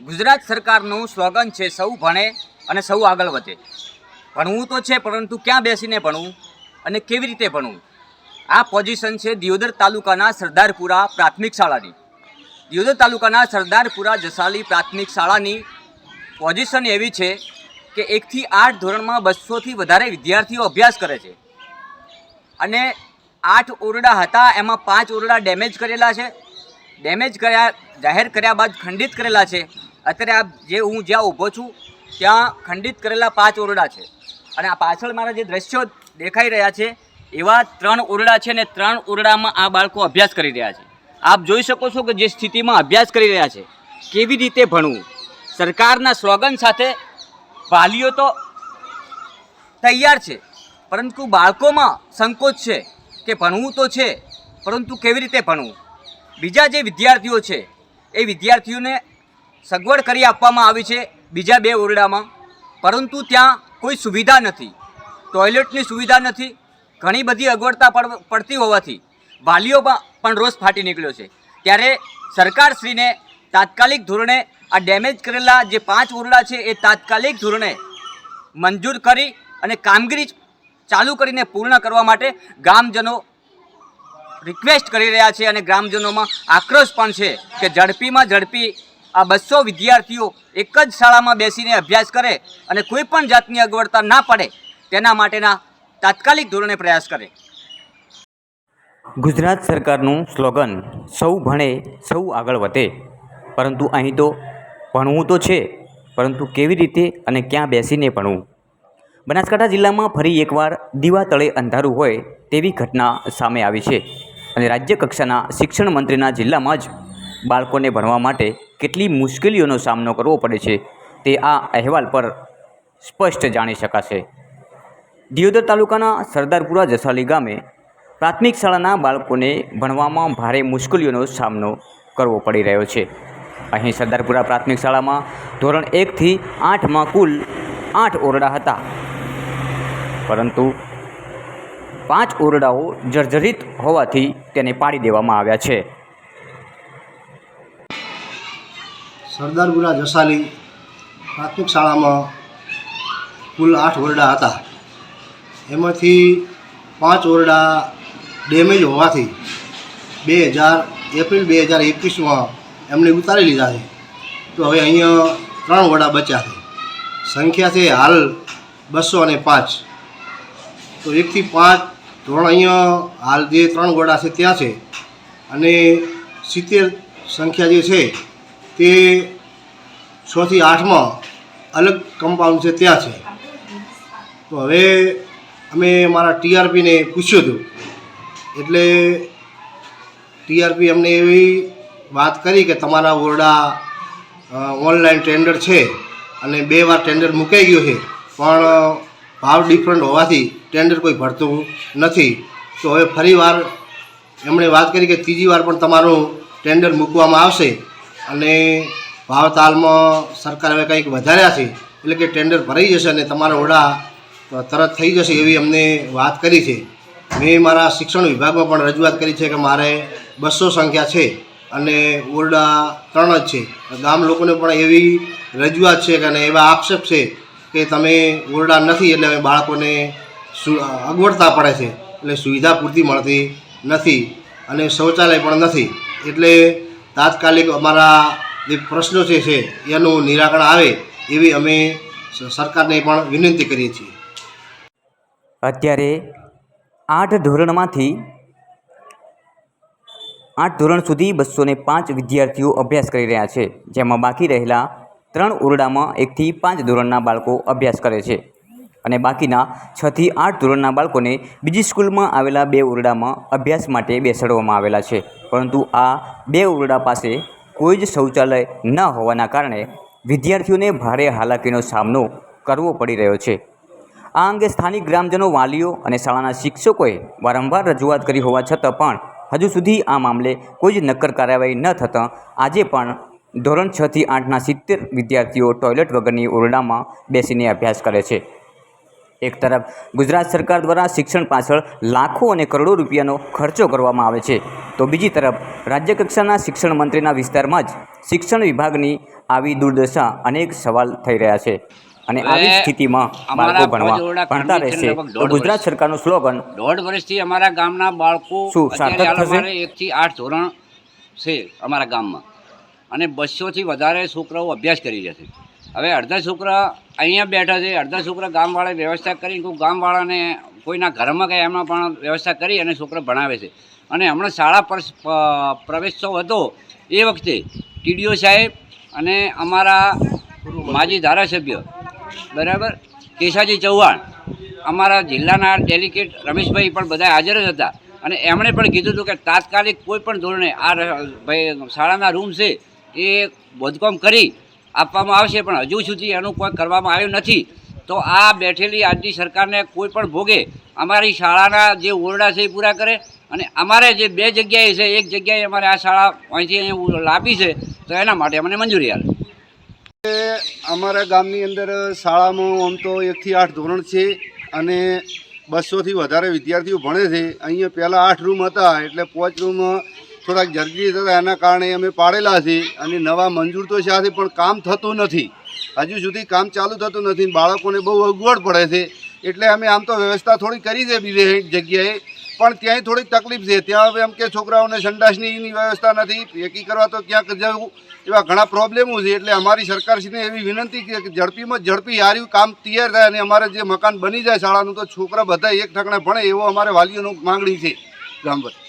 ગુજરાત સરકારનું સ્લોગન છે સૌ ભણે અને સૌ આગળ વધે. ભણવું તો છે, પરંતુ ક્યાં બેસીને ભણવું અને કેવી રીતે ભણવું? આ પોઝિશન છે દિયોદર તાલુકાના સરદારપુરા પ્રાથમિક શાળાની. દિયોદર તાલુકાના સરદારપુરા જસાલી પ્રાથમિક શાળાની પોઝિશન એવી છે કે એકથી આઠ ધોરણમાં બસોથી વધારે વિદ્યાર્થીઓ અભ્યાસ કરે છે. અને આઠ ઓરડા હતા, એમાં પાંચ ઓરડા ડેમેજ કરેલા છે. ડેમેજ કર્યા, જાહેર કર્યા બાદ ખંડિત કરેલા છે. અત્યારે આ જે હું જ્યાં ઊભો છું, ત્યાં ખંડિત કરેલા પાંચ ઓરડા છે. અને આ પાછળ મારા જે દ્રશ્યો દેખાઈ રહ્યા છે, એવા ત્રણ ઓરડા છે ને ત્રણ ઓરડામાં આ બાળકો અભ્યાસ કરી રહ્યા છે. આપ જોઈ શકો છો કે જે સ્થિતિમાં અભ્યાસ કરી રહ્યા છે, કેવી રીતે ભણવું? સરકારના સ્લોગન સાથે વાલીઓ તો તૈયાર છે, પરંતુ બાળકોમાં સંકોચ છે કે ભણવું તો છે, પરંતુ કેવી રીતે ભણવું? બીજા જે વિદ્યાર્થીઓ છે, એ વિદ્યાર્થીઓને સગવડ કરી આપવામાં આવી છે બીજા બે ઓરડામાં. પરંતુ ત્યાં કોઈ સુવિધા નથી. ટોયલેટની સુવિધા નથી. ઘણી બધી અગવડતા પડ- પડતી હોવાથી વાલીઓમાં પણ રોષ ફાટી નીકળ્યો છે. ત્યારે સરકારશ્રીને તાત્કાલિક ધોરણે આ ડેમેજ કરેલા જે પાંચ ઓરડા છે, એ તાત્કાલિક ધોરણે મંજૂર કરી અને કામગીરી ચાલુ કરીને પૂર્ણ કરવા માટે ગ્રામજનો રિક્વેસ્ટ કરી રહ્યા છે અને ગ્રામજનોમાં આક્રોશ પણ છે કે ઝડપીમાં ઝડપી આ બસો વિદ્યાર્થીઓ એક જ શાળામાં બેસીને અભ્યાસ કરે અને કોઈ પણ જાતની અગવડતા ના પડે તેના માટેના તાત્કાલિક ધોરણે પ્રયાસ કરે. ગુજરાત સરકારનું સ્લોગન, સૌ ભણે, સૌ આગળ વધે. પરંતુ અહીં તો ભણવું તો છે, પરંતુ કેવી રીતે અને ક્યાં બેસીને ભણવું? બનાસકાંઠા જિલ્લામાં ફરી એકવાર દીવા તળે અંધારું હોય તેવી ઘટના સામે આવી છે. અને રાજ્ય કક્ષાના શિક્ષણ મંત્રીના જિલ્લામાં જ બાળકોને ભણવા માટે કેટલી મુશ્કેલીઓનો સામનો કરવો પડે છે તે આ અહેવાલ પર સ્પષ્ટ જાણી શકાશે. દિયોદર તાલુકાના સરદારપુરા જસાલી ગામે પ્રાથમિક શાળાના બાળકોને ભણવામાં ભારે મુશ્કેલીઓનો સામનો કરવો પડી રહ્યો છે. અહીં સરદારપુરા પ્રાથમિક શાળામાં ધોરણ એકથી આઠમાં કુલ આઠ ઓરડા હતા. પરંતુ પાંચ ઓરડાઓ જર્જરિત હોવાથી તેને પાડી દેવામાં આવ્યા છે. સરદારપુરા જસાલી પ્રાથમિક શાળામાં કુલ આઠ ઓરડા હતા. એમાંથી પાંચ ઓરડા ડેમેજ હોવાથી બે હજાર એપ્રિલ બે હજાર એકવીસમાં એમને ઉતારી લીધા છે. તો હવે અહીંયા ત્રણ ઓરડા બચ્યા છે. સંખ્યા છે હાલ બસો અને પાંચ. તો એકથી પાંચ ધોરણ અહીંયા હાલ જે ત્રણ ઓરડા છે, ત્યાં છે. અને સિત્તેર સંખ્યા જે છે, તે છથી આઠમાં અલગ કમ્પાઉન્ડ છે, ત્યાં છે. તો હવે અમે મારા ટીઆરપીને પૂછ્યું હતું. એટલે ટીઆરપી અમને એવી વાત કરી કે તમારા ઓરડા ઓનલાઈન ટેન્ડર છે. અને બે વાર ટેન્ડર મુકાઈ ગયું છે. પણ ભાવ ડિફરન્ટ હોવાથી ટેન્ડર કોઈ ભરતું નથી. તો હવે ફરી વાર એમણે વાત કરી કે ત્રીજી વાર પણ તમારું ટેન્ડર મૂકવામાં આવશે. અને ભાવ તાલમાં સરકાર હવે કંઈક વધાર્યા છે, એટલે કે ટેન્ડર ભરાઈ જશે અને તમારા ઓરડા તરત થઈ જશે એવી અમને વાત કરી છે. મેં મારા શિક્ષણ વિભાગમાં પણ રજૂઆત કરી છે કે મારે બસો સંખ્યા છે અને ઓરડા ત્રણ જ છે. ગામ લોકોને પણ એવી રજૂઆત છે કે અને એવા આક્ષેપ છે કે તમે ઓરડા નથી એટલે અમે બાળકોને અગવડતા પડે છે. એટલે સુવિધા પૂરતી મળતી નથી અને શૌચાલય પણ નથી. એટલે તાત્કાલિક અમારા જે પ્રશ્નો છે છે એનું નિરાકરણ આવે એવી અમે સરકારને પણ વિનંતી કરીએ છીએ. અત્યારે આઠ ધોરણમાંથી આઠ ધોરણ સુધી બસો પાંચ વિદ્યાર્થીઓ અભ્યાસ કરી રહ્યા છે. જેમાં બાકી રહેલા ત્રણ ઓરડામાં એકથી પાંચ ધોરણના બાળકો અભ્યાસ કરે છે અને બાકીના છથી આઠ ધોરણના બાળકોને બીજી સ્કૂલમાં આવેલા બે ઓરડામાં અભ્યાસ માટે બેસાડવામાં આવેલા છે. પરંતુ આ બે ઓરડા પાસે કોઈ જ શૌચાલય ન હોવાના કારણે વિદ્યાર્થીઓને ભારે હાલાકીનો સામનો કરવો પડી રહ્યો છે. આ અંગે સ્થાનિક ગ્રામજનો, વાલીઓ અને શાળાના શિક્ષકોએ વારંવાર રજૂઆત કરી હોવા છતાં પણ હજુ સુધી આ મામલે કોઈ જ નક્કર કાર્યવાહી ન થતાં આજે પણ ધોરણ છથી આઠના સિત્તેર વિદ્યાર્થીઓ ટોયલેટ વગરની ઓરડામાં બેસીને અભ્યાસ કરે છે એક તરફ ગુજરાત સરકાર દ્વારા શિક્ષણ પાછળ લાખો અને કરોડો રૂપિયાનો ખર્ચો કરવામાં આવે છે તો બીજી તરફ રાજ્ય કક્ષાના શિક્ષણ મંત્રીના વિસ્તારમાં જ શિક્ષણ વિભાગની આવી દુર્દશા અનેક સવાલ થઈ રહ્યા છે અને આવી સ્થિતિમાં બાળકો ભણવા ભણતા રહેશે તો ગુજરાત. સરકારનું સ્લોગન દોઢ વર્ષથી અમારા ગામના બાળકો શું સાર્થક થશે? એકથી આઠ ધોરણ છે અમારા ગામમાં અને બસોથી વધારે છોકરાઓ અભ્યાસ કરી રહ્યા છે. હવે અડધા છોકરા અહીંયા બેઠા છે, અડધા છોકરા ગામવાળાએ વ્યવસ્થા કરી, કોઈ ગામવાળાને કોઈના ઘરમાં ગયા એમાં પણ વ્યવસ્થા કરી અને છોકરા ભણાવે છે. અને હમણાં શાળા પર પ્રવેશોત્સવ હતો એ વખતે ટીડીઓ સાહેબ અને અમારા માજી ધારાસભ્ય, બરાબર? કેશાજી ચૌહાણ, અમારા જિલ્લાના ડેલિકેટ રમેશભાઈ પણ બધા હાજર જ હતા. અને એમણે પણ કીધું હતું કે તાત્કાલિક કોઈ પણ ધોરણે આ ભાઈ, શાળાના રૂમ છે એ બોધકામ કરી આપવામાં આવશે, પણ હજુ સુધી એનું કોઈ કરવામાં આવ્યું નથી. તો આ બેઠેલી આજની સરકારને કોઈ પણ ભોગે અમારી શાળાના જે ઓરડા છે એ પૂરા કરે અને અમારે જે બે જગ્યાએ છે, એક જગ્યાએ અમારે આ શાળા અહીંથી લાપી છે, તો એના માટે અમને મંજૂરી આપે અમારા ગામની અંદર શાળામાં આમ તો એકથી આઠ ધોરણ છે અને બસોથી વધારે વિદ્યાર્થીઓ ભણે છે. અહીંયા પહેલાં આઠ રૂમ હતા, એટલે પાંચ રૂમ થોડાક જર્જરિત થતા એના કારણે અમે પાડેલા છે અને નવા મંજૂર તો છે પણ કામ થતું નથી. હજુ સુધી કામ ચાલુ થતું નથી બાળકોને બહુ અગવડ પડે છે. એટલે અમે આમ તો વ્યવસ્થા થોડી કરી છે બીજે જગ્યાએ. પણ ત્યાંય થોડીક તકલીફ છે. ત્યાં હવે એમ કે છોકરાઓને સંડાસની વ્યવસ્થા નથી. પેકી કરવા તો ક્યાંક જવું એવા ઘણા પ્રોબ્લેમો છે. એટલે અમારી સરકારશ્રીને એવી વિનંતી કે ઝડપીમાં ઝડપી હાર્યું કામ તૈયાર થાય અને અમારે જે મકાન બની જાય શાળાનું તો છોકરા બધા એક ઠકણે ભણે એવો અમારે વાલીઓનું માંગણી છે. ગામ પર